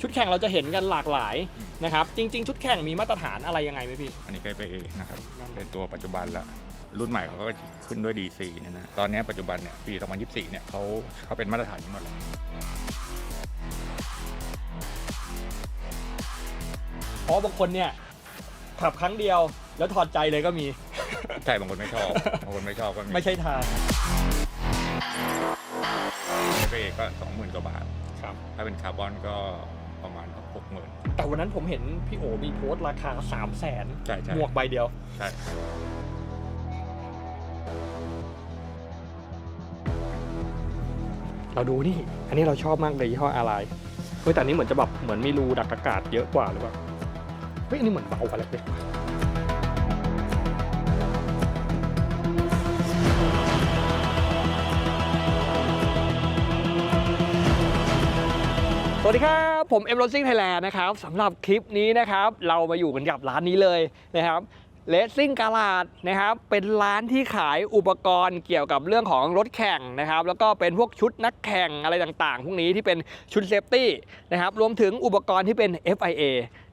ชุดแข่งเราจะเห็นกันหลากหลายนะครับ จริง ๆ ชุดแข่งมีมาตรฐานอะไรยังไงไหมพี่ อันนี้ก็ไปเอนะครับเป็นตัวปัจจุบันละรุ่นใหม่เขาก็ขึ้นด้วย DC เนี่ยนะตอนนี้ปัจจุบันเนี่ยปี 2024 เนี่ยเขาเขาเป็นมาตรฐานทั้งหมดแล้วเพราะบางคนเนี่ยขับครั้งเดียวแล้วถอดใจเลยก็มี ใช่บางคนไม่ชอบบางคนไม่ชอบก็มีไม่ใช่ทางไปเอก็20,000กว่าบาท ครับ ถ้าเป็นคาร์บอนก็ ประมาณ60,000แต่วันนั้นผมเห็นพี่โอมีโพสต์ราคา3 0 0แสนใช่ใช่หมวกใบเดียว ใช่ เราดูนี่ อันนี้เราชอบมากเลยยี่ห้ออะไรเฮ้ยแต่อันนี้เหมือนจะแบบเหมือนมีรูดักอากาศเยอะกว่าหรือเปล่าเฮ้ยอันนี้เหมือนเบากว่าเล็กๆ วัสดีครับ ผมเอ็มโรซิ่งไทยแลนด์นะครับสำหรับคลิปนี้นะครับ เรามาอยู่กันกับร้านนี้เลยนะครับเลสซิ่งกาลาดนะครับเป็นร้านที่ขายอุปกรณ์เกี่ยวกับเรื่องของรถแข่งนะครับ แล้วก็เป็นพวกชุดนักแข่งอะไรต่างๆ พวกนี้ที่เป็นชุดเซฟตี้นะครับรวมถึงอุปกรณ์ที่เป็น FIA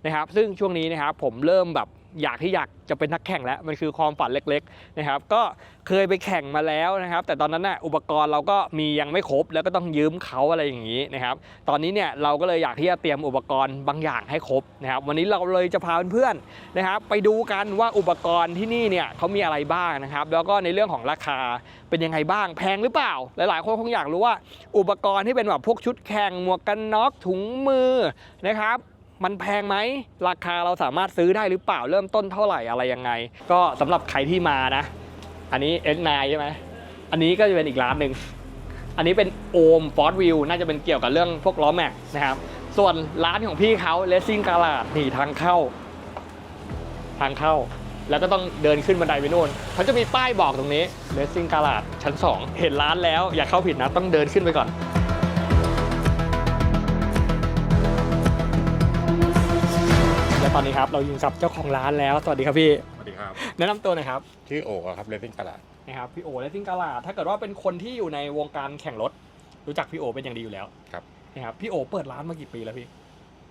นะครับซึ่งช่วงนี้นะครับผมเริ่มแบบ อยากที่อยากจะเป็นนักแข่งแล้วมันคือความฝันเล็กๆนะครับก็เคยไปแข่งมาแล้วนะครับ แต่ตอนนั้นน่ะอุปกรณ์เราก็มียังไม่ครบ แล้วก็ต้องยืมเขาอะไรอย่างนี้นะครับตอนนี้เนี่ยเราก็เลยอยากที่จะเตรียมอุปกรณ์บางอย่างให้ครบนะครับวันนี้เราเลยจะพาเพื่อนๆนะครับ ไปดูกันว่าอุปกรณ์ที่นี่เนี่ยเขามีอะไรบ้างนะครับ แล้วก็ในเรื่องของราคาเป็นยังไงบ้างแพงหรือเปล่า หลายๆคนคงอยากรู้ว่า อุปกรณ์ที่เป็นแบบพวกชุดแข่งหมวกกันน็อกถุงมือนะครับ มันแพงไหม ราคาเราสามารถซื้อได้หรือเปล่าเริ่มต้นเท่าไหร่อะไรยังไง ก็สำหรับใครที่มานะ อันนี้ S9 ใช่ไหมอันนี้ก็จะเป็นอีกร้านหนึ่งอันนี้เป็นโอมฟอร์ดวิวน่าจะเป็นเกี่ยวกับเรื่องพวกล้อแม็กนะครับส่วนร้านของพี่เขาเลสซิ่งกาลาดนี่ทางเข้า ทางเข้า แล้วก็ต้องเดินขึ้นบันไดไปนู่นเขาจะมีป้ายบอกตรงนี้เลสซิ่งกาลาดชั้น 2 เห็นร้านแล้วอย่าเข้าผิดนะต้องเดินขึ้นไปก่อน ตอนนี้ครับเราอยู่กับเจ้าของร้านแล้ว สวัสดีครับพี่ สวัสดีครับ แนะนำตัวหน่อยครับชื่อโอครับเลสซิ่งกาลาดนะครับพี่โอเลสซิ่งกาลาดถ้าเกิดว่าเป็นคนที่อยู่ในวงการแข่งรถ รู้จักพี่โอเป็นอย่างดีอยู่แล้วครับ นะครับพี่โอเปิดร้านมากี่ปีแล้วพี่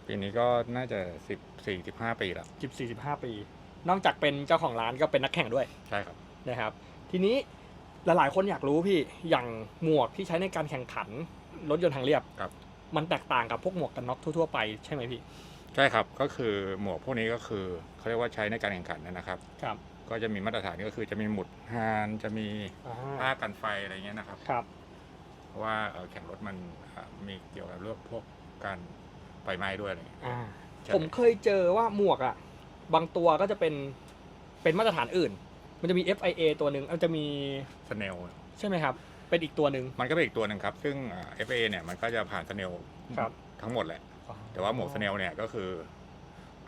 ปีนี้ก็น่าจะ10 4 15ปีแล้วสิบสี่สิบห้าปี นอกจากเป็นเจ้าของร้านก็เป็นนักแข่งด้วยใช่ครับ นะครับ ทีนี้หลายๆคนอยากรู้พี่อย่างหมวกที่ใช้ในการแข่งขันรถยนต์ทางเรียบครับ มันแตกต่างกับพวกหมวกกันน็อกทั่วๆไปใช่ไหมพี่ ใช่ครับก็คือหมวกพวกนี้ก็คือเขาเรียกว่าใช้ในการแข่งขันนะครับ ครับก็จะมีมาตรฐานก็คือจะมีหมุดฮานจะมีอ่าผ้ากันไฟอะไรเงี้ยนะครับ ครับ เพราะว่าเอ่อแข่งรถมันอ่ามีเกี่ยวกับเรื่องพวกการไฟไหม้ด้วยอะไรเงี้ยอ่า ใช่ผมเคยเจอว่าหมวกอะบางตัวก็จะเป็นเป็นมาตรฐานอื่น มันจะมี FIA ตัวหนึ่งมันจะมีสเนลใช่ไหมครับ เป็นอีกตัวหนึ่ง มันก็เป็นอีกตัวหนึ่งครับ ซึ่งอ่า FA เนี่ยมันก็จะผ่านสเนลครับ ทั้งหมดแหละ แต่ว่าหมวกสเนลเนี่ยก็คือ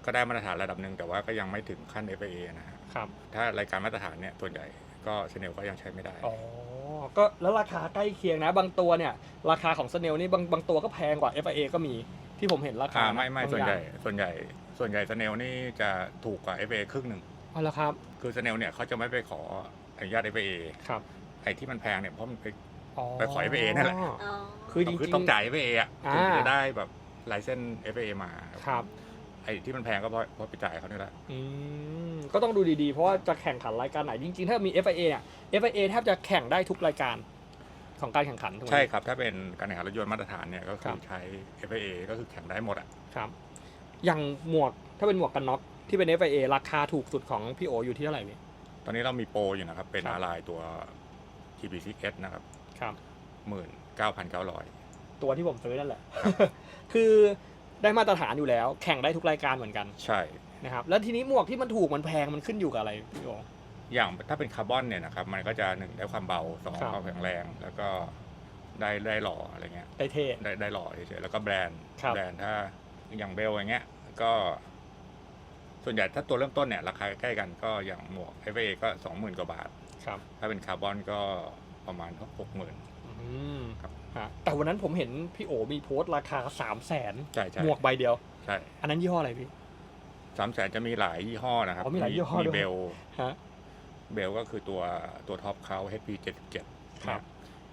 ก็ได้มาตรฐานระดับหนึ่งแต่ว่าก็ยังไม่ถึงขั้น FA นะฮะครับถ้ารายการมาตรฐานเนี่ยส่วนใหญ่ก็สเนลก็ยังใช้ไม่ได้อ๋อก็แล้วราคาใกล้เคียงนะ บางตัวเนี่ย ราคาของสเนลนี่บางบางตัวก็แพงกว่า FIA ก็มีที่ผมเห็นราคาอ่าไม่ไม่บางส่วนใหญ่อย่างส่วนใหญ่ส่วนใหญ่สเนลนี่จะถูกกว่า FA ครึ่งหนึ่งอ๋อแล้วครับ คือสเนลเนี่ยเขาจะไม่ไปขออนุญาต FA ครับไอ้ที่มันแพงเนี่ยเพราะมันไปอ๋อไปขอ FIA นั่นแหละอ๋อคือจริงคือๆต้องจ่าย FA อะอ่าถึงจะได้แบบ ลายเส้น FA มาครับไอ้ที่มันแพงก็เพราะเพราะไปจ่ายเขาเนี่ยแหละอืมก็ต้องดูดีๆ เพราะว่าจะแข่งขันรายการไหน จริงๆ ถ้ามี FIA เนี่ย FIA แทบจะแข่งได้ทุกรายการของการแข่งขันถูกไหม ใช่ครับ ถ้าเป็นการแข่งขันรถยนต์มาตรฐานเนี่ยก็คือบ ใช้ FIA ก็คือแข่งได้หมดอะครับอย่างหมวกถ้าเป็นหมวกกันน็อกที่เป็น FIA ราคาถูกสุดของพี่โออยู่ที่เท่าไหร่เนี่ยตอนนี้เรามีโปรอยู่นะครับ เป็นครับ อะไรตัว t b c s นะครับครับหมื่นเก้าพันเก้าร้อย ตัวที่ผมซื้อนั่นแหละ คือได้มาตรฐานอยู่แล้ว แข่งได้ทุกรายการเหมือนกันใช่ นะครับ แล้วทีนี้หมวกที่มันถูกมันแพงมันขึ้นอยู่กับอะไรพี่โอ อย่างถ้าเป็นคาร์บอนเนี่ยนะครับ มันก็จะหนึ่งได้ความเบาสองครับ ความแข็งแรง แล้วก็ได้ได้หล่ออะไรเงี้ย ได้เท่ ได้ได้หล่อเฉยๆแล้วก็แบรนด์ครับ แบรนด์ถ้าอย่างเบลอย่างเงี้ย ก็ ส่วนใหญ่ถ้าตัวเริ่มต้นเนี่ยราคาใกล้ๆกันก็อย่างหมวก FA ก็สองหมื่นกว่าบาท ครับ ถ้าเป็นคาร์บอนก็ประมาณหกหมื่นอื มครับฮะแต่วันนั้นผมเห็นพี่โอมีโพสต์ราคาสามแสนใช่ใช่หมวกใบเดียว ใช่อันนั้นยี่ห้ออะไรพี่ สามแสนจะมีหลายยี่ห้อนะครับอ๋อมีหลายยี่ห้อด้วย เบลฮะ เบลก็คือตัวตัวท็อปเขา HP 77ครับ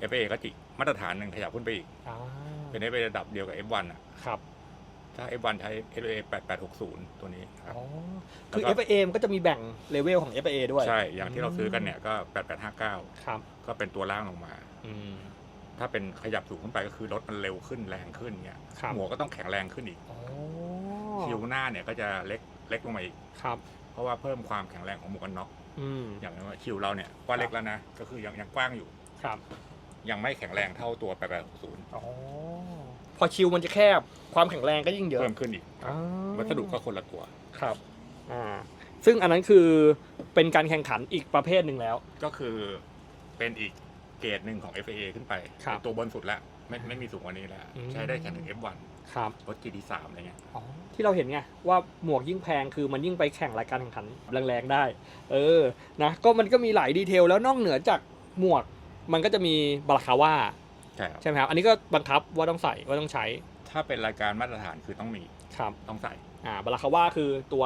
FA ก็จิมาตรฐานหนึ่งขยับขึ้นไปอีก อ่าเป็น FA ระดับเดียวกับ F1 อะครับถ้า F1 ใช้ FA 8860 ตัวนี้นะครับคือ แล้วก็ FA มันก็จะมีแบ่งเลเวลของ FA ด้วย ใช่อย่างที่เราซื้อกันเนี่ยก็ 8859 ครับ ก็เป็นตัวล่างลงมา อืม ถ้าเป็นขยับสูงขึ้นไปก็คือรถมันเร็วขึ้นแรงขึ้นเนี่ยครับ หัวก็ต้องแข็งแรงขึ้นอีกอ๋อคิวหน้าเนี่ยก็จะเล็กเล็กลงมาอีก ครับ เพราะว่าเพิ่มความแข็งแรงของหมวกกันน็อกอืมอย่างว่าคิวเราเนี่ยกว้างเล็กแล้วนะก็คือยังยังกว้างอยู่ ครับยังไม่แข็งแรงเท่าตัว8860อ๋อพอชิวมันจะแคบความแข็งแรงก็ยิ่งเยอะเพิ่มขึ้นอีกอ่าวัสดุก็คนละตัว ครับอ่าซึ่งอันนั้นคือเป็นการแข่งขันอีกประเภทหนึ่งแล้ว ก็คือเป็นอีก เกรดหนึ่งของ FAA ขึ้นไปครับเป็นตัวบนสุดแล้วไม่ไม่มีสูงกว่านี้แล้ว อืม ใช้ได้แข่งถึง F1 ครับรถ GT3 อะไรเงี้ยที่เราเห็นไงว่าหมวกยิ่งแพงคือมันยิ่งไปแข่งรายการแข่งขันแรงๆได้ เออนะก็มันก็มีหลายดีเทลแล้วนอกเหนือจากหมวกมันก็จะมีบาราคาว่าใช่ครับใช่ไหมครับอันนี้ก็บังคับว่าต้องใส่ว่าต้องใช้ถ้าเป็นรายการมาตรฐานคือต้องมีครับต้องใส่อ่าบาราคาว่าคือตัว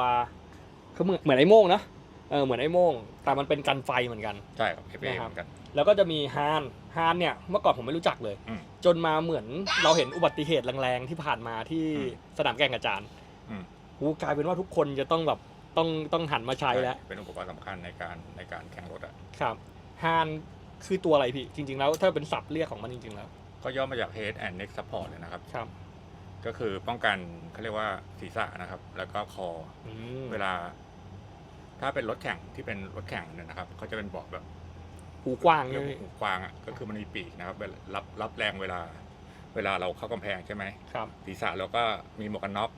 คือเหมือนเหมือนไอ้โม่งนะ เออเหมือนไอ้โม่ง แต่มันเป็นกันไฟเหมือนกัน ใช่ครับ FAA นะครับเหมือนกัน แล้วก็จะมีฮานฮานเนี่ยเมื่อก่อนผมไม่รู้จักเลย อืมจนมาเหมือนเราเห็นอุบัติเหตุแรงๆ ที่ผ่านมาที่อืมสนามแข่งอาจารย์อืมโอ้กลายเป็นว่าทุกคนจะต้องแบบต้องต้องหันมาใช้แล้ว เป็นอุปกรณ์สำคัญในการในการแข่งรถอะครับฮานคือตัวอะไรพี่ จริง ๆ แล้วถ้าเป็นศัพท์เรียกของมันจริง ๆ แล้ว ก็ย่อมาจาก Head and Neck Support เลยนะครับ ครับก็คือป้องกันเขาเรียกว่าศีรษะนะครับ แล้วก็คอ อืม เวลา ถ้าเป็นรถแข่งที่เป็นรถแข่งเนี่ยนะครับเขาจะเป็นเบาะแบบหูกว้างเรียกเลว่ายหูกวางอะก็คือมันมีปีกนะครับเวลารับรับแรงเวลา เวลาเราเข้ากำแพงใช่ไหมครับ ศีรษะเราก็มีหมวกกันน็อก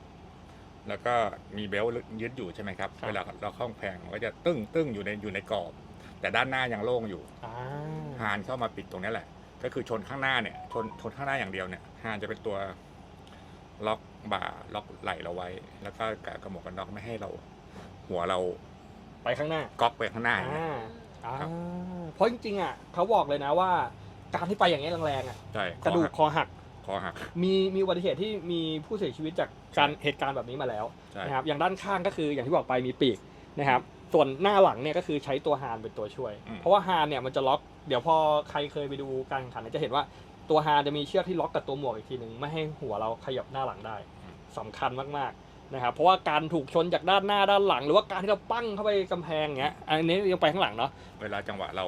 แล้วก็มีเบลต์ยึดอยู่ใช่ไหมครับครับ เวลาเราเข้ากำแพงมันก็จะตึ้งตึ้งอยู่ในอยู่ในกรอบ แต่ด้านหน้ายังโล่งอยู่ อ่าฮานเข้ามาปิดตรงนี้แหละ ก็คือชนข้างหน้าเนี่ย ชนชนข้างหน้าอย่างเดียวเนี่ยฮานจะเป็นตัวล็อกบ่าล็อกไหล่เราไว้ แล้วก็กะกระหมวกกันน็อกไม่ให้เรา หัวเรา ไปข้างหน้าก๊อกไปข้างหน้าอย่างเงี้ยอ่าอ่าครับ เพราะจริงๆอะเขาบอกเลยนะว่า การที่ไปอย่างนี้ยแรงๆอะใช่กระดูกคอหักคอหัก มีมีอุบัติเหตุที่มีผู้เสียชีวิตจากการเหตุการณ์แบบนี้มาแล้วใช่ นะครับอย่างด้านข้างก็คืออย่างที่บอกไปมีปีกนะครับ ส่วนหน้าหลังเนี่ยก็คือใช้ตัวฮานเป็นตัวช่วย อืม เพราะว่าฮานเนี่ยมันจะล็อกเดี๋ยวพอใครเคยไปดูการแข่งขันเนี่ยจะเห็นว่าตัวฮานจะมีเชือกที่ล็อกกับตัวหมวกอีกทีหนึ่งไม่ให้หัวเราขยับหน้าหลังได้สำคัญมากๆ นะครับเพราะว่าการถูกชนจากด้านหน้าด้านหลัง หรือว่าการที่เราปั้งเข้าไปกำแพงอย่างเงี้ยอันนี้ยังไปข้างหลังเนาะเวลาจังหวะเรา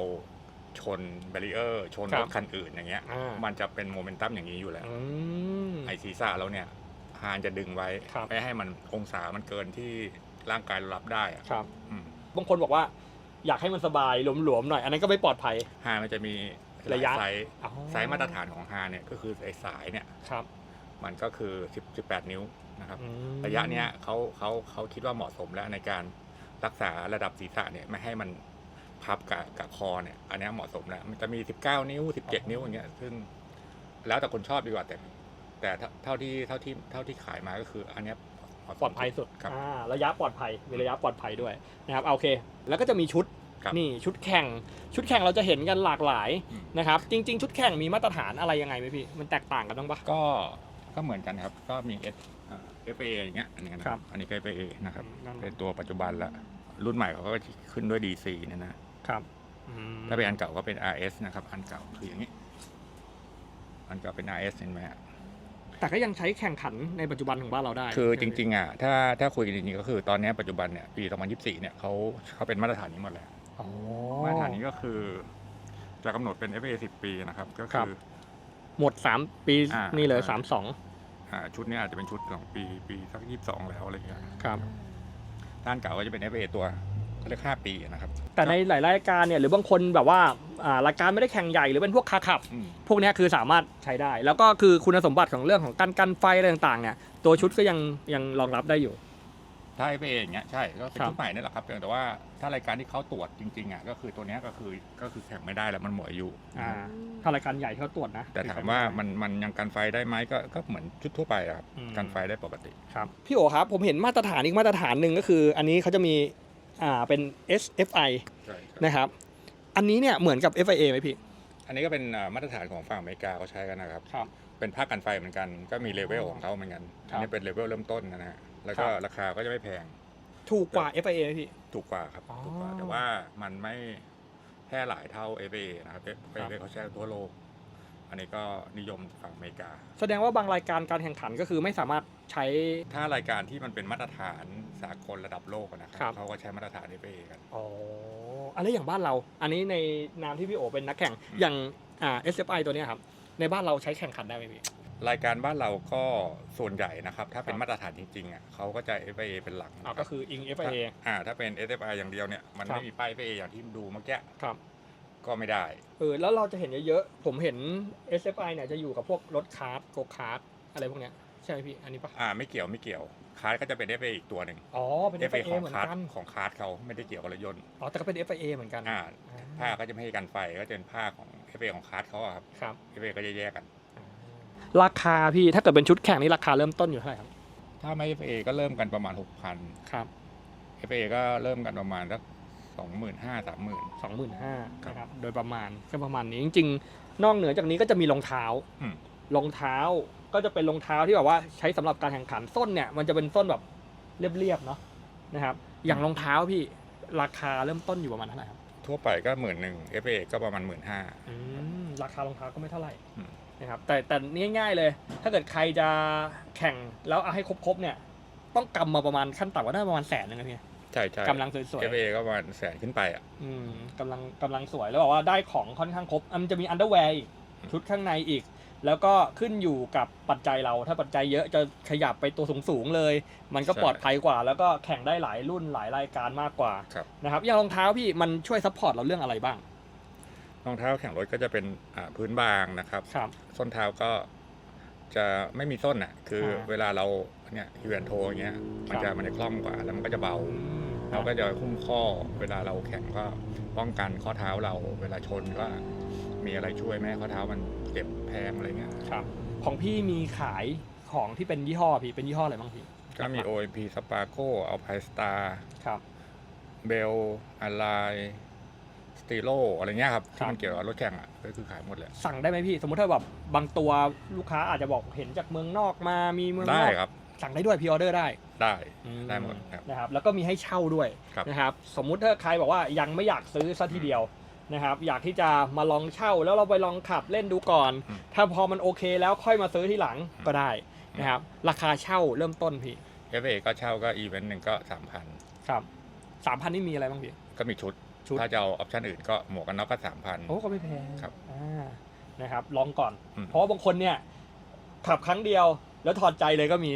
ชนแบรีเออร์ชนครัรบถคันอื่นอย่างเงี้ยอ่ามันจะเป็นโมเมนตัมอย่างนี้อยู่แล้วอืมไอศีรษะเราเนี่ยฮานจะดึงไว้ครับไม่ให้มันองศามันเกินที่ร่างกายเรารับได้อะครับอืมบางคนบอกว่า อยากให้มันสบายหลวมๆหน่อย อันนั้นก็ไม่ปลอดภัยฮานมันจะมีหลาระยะไซส์อ๋อไซส์มาตรฐานของฮานเนี่ยก็คือไอสายเนี่ยครับ มันก็คือ10 18นิ้ว นะครับอืมระยะเนี้ยเขาเขาเขาคิดว่าเหมาะสมแล้วในการรักษาระดับศีรษะเนี่ยไม่ให้มันพับกับกับคอเนี่ยอันเนี้ยเหมาะสมแล้ว มันจะมี 19 นิ้ว 17 นิ้วอย่างเงี้ยซึ่งแล้วแต่คนชอบดีกว่าแต่ แต่เท่าเท่าที่เท่าที่เท่าที่ขายมาก็คือ อันเนี้ยเหมาะสมปลอดภัยสุดครับอ่าระยะปลอดภัยมีระยะปลอดภัยด้วยนะครับโอเค แล้วก็จะมีชุดครับนี่ชุดแข่ง ชุดแข่งเราจะเห็นกันหลากหลายอืมนะครับ จริง ๆ ชุดแข่งมีมาตรฐานอะไรยังไงไหมพี่ มันแตกต่างกันบ้างปะก็ก็เหมือนกันครับ ก็มี เอฟเออย่างเงี้ยอันนี้นะครับ อันนี้ก็เอเอนะครับเป็นตัวปัจจุบันละรุ่นใหม่เขาก็ขึ้นด้วยดีซีนะนะครับถ้าเป็นอันเก่าก็เป็น RS นะครับ อันเก่าคืออย่างนี้ อันเก่าเป็น RS เห็นไหมแต่ก็ยังใช้แข่งขันในปัจจุบันของบ้านเราได้ คือจริงๆอะถ้าถ้าคุยกันจริงๆก็คือตอนนี้ปัจจุบันเนี่ยปี 2024 เนี่ยเขาเขาเป็นมาตรฐานนี้หมดแล้วมาตรฐานนี้ก็คือ จะกำหนดเป็น FA 10 ปีนะครับ ก็คือ หมด 3 ปีนี่เลย 32 ชุดเนี้ยอาจจะเป็นชุดของปีปีสัก22แล้วอะไรอย่างเงี้ยครับ ด้านเก่าก็จะเป็น FA ตัวเขาเรียก5ปีนะครับ แต่ในหลายรายการเนี่ยหรือบางคนแบบว่าอ่ารายการไม่ได้แข่งใหญ่หรือเป็นพวกคาขับ อืมพวกเนี้ยคือสามารถใช้ได้ แล้วก็คือคุณสมบัติของเรื่องของการกันไฟอะไรต่างๆเนี่ยตัวชุดก็ยังยังรองรับได้อยู่ ถ้า FA อย่างเงี้ยใช่ก็เป็นครับชุดใหม่นี่แหละครับเพียงแต่ว่าถ้ารายการที่เขาตรวจจริงๆอะก็คือตัวเนี้ยก็คือก็คือแข่งไม่ได้แล้วมันหมดอายุอ่าถ้ารายการใหญ่ที่เขาตรวจนะแต่ถามว่ามันมันยังกันไฟได้ไหมก็ก็เหมือนชุดทั่วไปอะครับอืมกันไฟได้ปกติครับพี่โอครับผมเห็นมาตรฐานอีกมาตรฐานหนึ่งก็คือ อันนี้เขาจะมีอ่าเป็น SFI ใช่ครับนะครับอันนี้เนี่ยเหมือนกับ FIA ไหมพี่อันนี้ก็เป็นอ่ามาตรฐานของฝั่งอเมริกาเขาใช้กันนะครับครับ เป็นภาคกันไฟเหมือนกัน ก็มีเลเวลของเขาเหมือนกันครัอับนนี้เป็นเลเวลเริ่มต้นนะฮะ แล้วก็ครับ ราคาก็จะไม่แพง ถูกกว่า FIA ไหมพี่ ถูกกว่าครับอ๋อ ถูกกว่า แต่ว่ามันไม่แพร่หลายเท่า FA นะครับครั FA บเขาใช้ทั่วโลก อันนี้ก็นิยมฝั่งอเมริกา แสดงว่าบางรายการการแข่งขันก็คือไม่สามารถใช้ ถ้ารายการที่มันเป็นมาตรฐานสากลระดับโลกอะนะคครัรับบเขาก็ใช้มาตรฐาน FA กัน อ๋ออันนี้อย่างบ้านเรา อันนี้ในนามที่พี่โอเป็นนักแข่ง อืม อย่างอ่า SFI ตัวเนี้ยครับ ในบ้านเราใช้แข่งขันได้ไหมพี่ รายการบ้านเราก็ส่วนใหญ่นะครับ ถ้าเป็ครันบมาตรฐานจริงๆอะเขาก็จะ FA เป็นหลักอ่านะคก็รับคืออิงถ้า FIA อ่าถ้าเป็น SFI อย่างเดียวเนี่ยมันครับไม่มีป้าย FA อย่างที่ดูเมื่อกี้ครับก็ไม่ได้ เออแล้วเราจะเห็นเยอะๆ ผมเห็น SFI เนี่ยจะอยู่กับพวกรถคาร์ทโกคาร์ทอะไรพวกเนี้ยใช่ไหมพี่อันนี้ปะอ่าไม่เกี่ยวไม่เกี่ยวคาร์ดก็จะเป็น FA อีกตัวหนึ่ง อ๋อเป็น FA FIA ของเหมือนคาร์ดกันของคาร์ดเขาไม่ได้เกี่ยวกับรถยนต์อ๋อแต่ก็เป็น FIA เหมือนกันอ่าอ่าผ้าก็จะไม่ให้กันไฟก็จะเป็นผ้าของ FA ของคาร์ดเขาอะครับ ครับ FA ก็จะแยกกัน ราคาพี่ถ้าเกิดเป็นชุดแข่งนี่ราคาเริ่มต้นอยู่เท่าไหร่ครับ ถ้าไม่ FA ก็เริ่มกันประมาณ 6,000 ครับ FA ก็เริ่มกันประมาณสักสองหมื่นห้าสามหมื่นสองหมื่นห้าครับนะครับโดยประมาณก็ประมาณนี้จริง ๆ นอกเหนือจากนี้ก็จะมีรองเท้าอืมรองเท้าก็จะเป็นรองเท้าที่แบบว่าใช้สำหรับการแข่งขันส้นเนี่ย มันจะเป็นส้นแบบเรียบๆเนาะนะครับ อย่างรองเท้าพี่ราคาเริ่มต้นอยู่ประมาณเท่าไหร่ครับทั่วไปก็หมื่นหนึ่ง FA ก็ประมาณหมื่นห้าอืมราคารองเท้าก็ไม่เท่าไหร่อืม นะครับแต่แต่ง่ายๆเลย ถ้าเกิดใครจะแข่งแล้วเอาให้ครบๆเนี่ยต้องกำมาประมาณขั้นต่ำก็ได้ประมาณแสนหนึงนะพี่ใช่ใช่กำลังสวยๆ FA ก็ประมาณแสนขึ้นไปอะอืมกำลังกำลังสวยแล้วบอกว่าได้ของค่อนข้างครบอะมันจะมีอันเดอร์แวร์อีกอืมชุดข้างในอีก แล้วก็ขึ้นอยู่กับปัจจัยเราถ้าปัจจัยเยอะจะขยับไปตัวสูงๆเลย มันก็ปลอดภัยกว่า แล้วก็แข่งได้หลายรุ่นหลายรายการมากกว่าครับนะครับอย่างรองเท้าพี่มันช่วยซัพพอร์ตเราเรื่องอะไรบ้าง รองเท้าแข่งรถก็จะเป็นอ่าพื้นบางนะครับครับส้นเท้าก็จะไม่มีส้นอะ คืออ่าเวลาเราเนี่ยฮิวแอนโทอย่างเงี้ย มันครัจะบมันจะคล่องกว่า แล้วมันก็จะเบา เราก็จะคุ้มข้อ เวลาเราแข่งก็ป้องกันข้อเท้าเรา เวลาชนก็มีอะไรช่วยไม่ให้ข้อเท้ามันเจ็บแพงอะไรเงี้ย ครับ ของพี่มีขายของที่เป็นยี่ห้อพี่ เป็นยี่ห้ออะไรบ้างพี่ ก็มี OMP s p a r c o a l p i n Star ครับ เบลอะไร สตีโลอะไรเงี้ยครับครัที่บมันเกี่ยวกับรถแข่งอะก็คือขายหมดเลยสั่งได้ไหมพี่สมมติถ้าแบบบางตัวลูกค้าอาจจะบอกเห็นจากเมืองนอกมามีเมืองนได้อกครับ สั่งได้ด้วยพิออเดอร์ได้ได้อืได้หมดครับ นะครับแล้วก็มีให้เช่าด้วยครับ นะครับสมมุติถ้าใครบอกว่ายังไม่อยากซื้อซะทีเดียวนะครับอยากที่จะมาลองเช่าแล้วเราไปลองขับเล่นดูก่อนอืมถ้าพอมันโอเคแล้วค่อยมาซื้อที่หลังก็ได้นะครับราคาเช่าเริ่มต้นพี่ FA ก็เช่าก็อีเวนต์หนึ่งก็สามพันครับสามพันนี่มีอะไรบ้างพี่ก็มีชุด ชุด ถ้าจะเอาออปชันอื่นก็หมวกกันน็อกก็สามพัน โอ้ก็ไม่แพงครับอ่านะครับ ลองก่อน อืม เพราะว่าบางคนเนี่ย ขับครั้งเดียวแล้วถอดใจเลยก็มี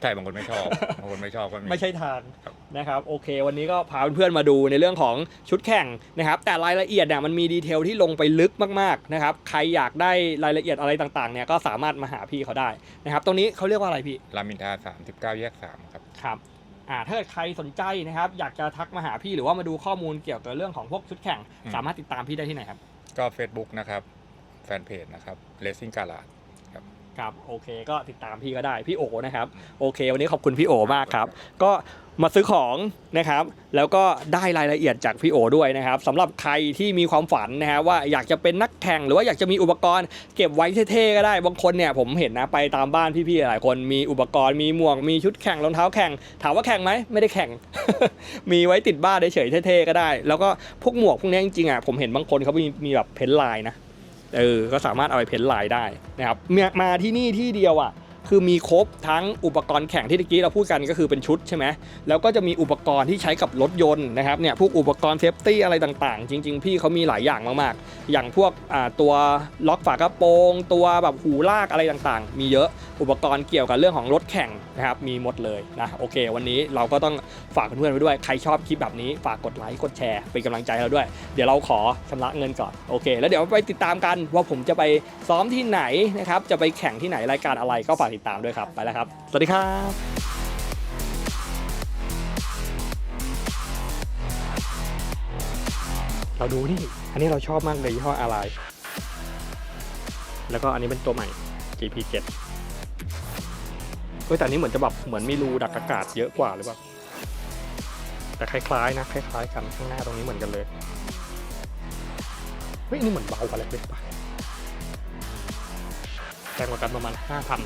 ใช่บางคนไม่ชอบ บางคนไม่ชอบก็มี ไม่ใช่ทางครับ นะครับโอเค วันนี้ก็พาเพื่อนๆมาดูในเรื่องของชุดแข่งนะครับ แต่รายละเอียดเนี่ยมันมีดีเทลที่ลงไปลึกมากๆนะครับ ใครอยากได้รายละเอียดอะไรต่างๆเนี่ยก็สามารถมาหาพี่เขาได้นะครับ ตรงนี้เขาเรียกว่าอะไรพี่รามอินทราสามสิบเก้าแยกสามครับครับ อ่าถ้าเกิดใครสนใจนะครับ อยากจะทักมาหาพี่หรือว่ามาดูข้อมูลเกี่ยวกับเรื่องของพวกชุดแข่ง อืม สามารถติดตามพี่ได้ที่ไหนครับ ก็ Facebook นะครับ แฟนเพจนะครับ Racing Garage ครับโอเคก็ติดตามพี่ก็ได้พี่โอนะครับโอเค วันนี้ขอบคุณพี่โอมากครับ ก็มาซื้อของนะครับ แล้วก็ได้รายละเอียดจากพี่โอด้วยนะครับสำหรับใครที่มีความฝันนะครับว่าอยากจะเป็นนักแข่งหรือว่าอยากจะมีอุปกรณ์เก็บไว้เท่ๆก็ได้บางคนเนี่ยผมเห็นนะไปตามบ้านพี่ๆหลายคนมีอุปกรณ์มีหมวกมีชุดแข่งรองเท้าแข่ง ถามว่าแข่งไหมไม่ได้แข่ง มีไว้ติดบ้านเฉยๆเท่ๆก็ได้ แล้วก็พวกหมวกพวกนี้จริงๆอะผมเห็นบางคนเขามีมีแบบเพ้นลายนะ เออก็สามารถเอาไปเพ้นท์ลายได้นะครับมามาที่นี่ที่เดียวอะ คือมีครบทั้งอุปกรณ์แข่งที่ตะกี้เราพูดกันก็คือเป็นชุดใช่ไหมแล้วก็จะมีอุปกรณ์ที่ใช้กับรถยนต์นะครับเนี่ยพวกอุปกรณ์เซฟตี้อะไรต่างๆ จริง ๆ พี่เขามีหลายอย่างมากๆ อย่างพวกตัวล็อกฝากระโปรง ตัวแบบหูลากอะไรต่างๆ มีเยอะอุปกรณ์เกี่ยวกับเรื่องของรถแข่งนะครับมีหมดเลยนะโอเค วันนี้เราก็ต้องฝากเพื่อนๆไว้ด้วยใครชอบคลิปแบบนี้ฝากกดไลค์กดแชร์เป็นกำลังใจเราด้วย เดี๋ยวเราขอชำระเงินก่อนโอเค แล้วเดี๋ยวไปติดตามกันว่าผมจะไปซ้อมที่ไหนนะครับจะไปแข่งที่ไหนรายการอะไรก็ฝากติดตามด้วยครับ ไปแล้วครับ สวัสดีครับเราดูนี่ อันนี้เราชอบมากเลยยี่ห้ออะไร แล้วก็อันนี้เป็นตัวใหม่ GP7 เฮ้ยแต่อันนี้เหมือนจะแบบเหมือนมีรูดักอากาศเยอะกว่าหรือเปล่า แต่คล้ายๆนะคล้ายๆกันข้างหน้าตรงนี้เหมือนกันเลย เฮ้ยนี่เหมือนเบากว่าเล็กๆปแพงกว่ากันประมาณห้าพัน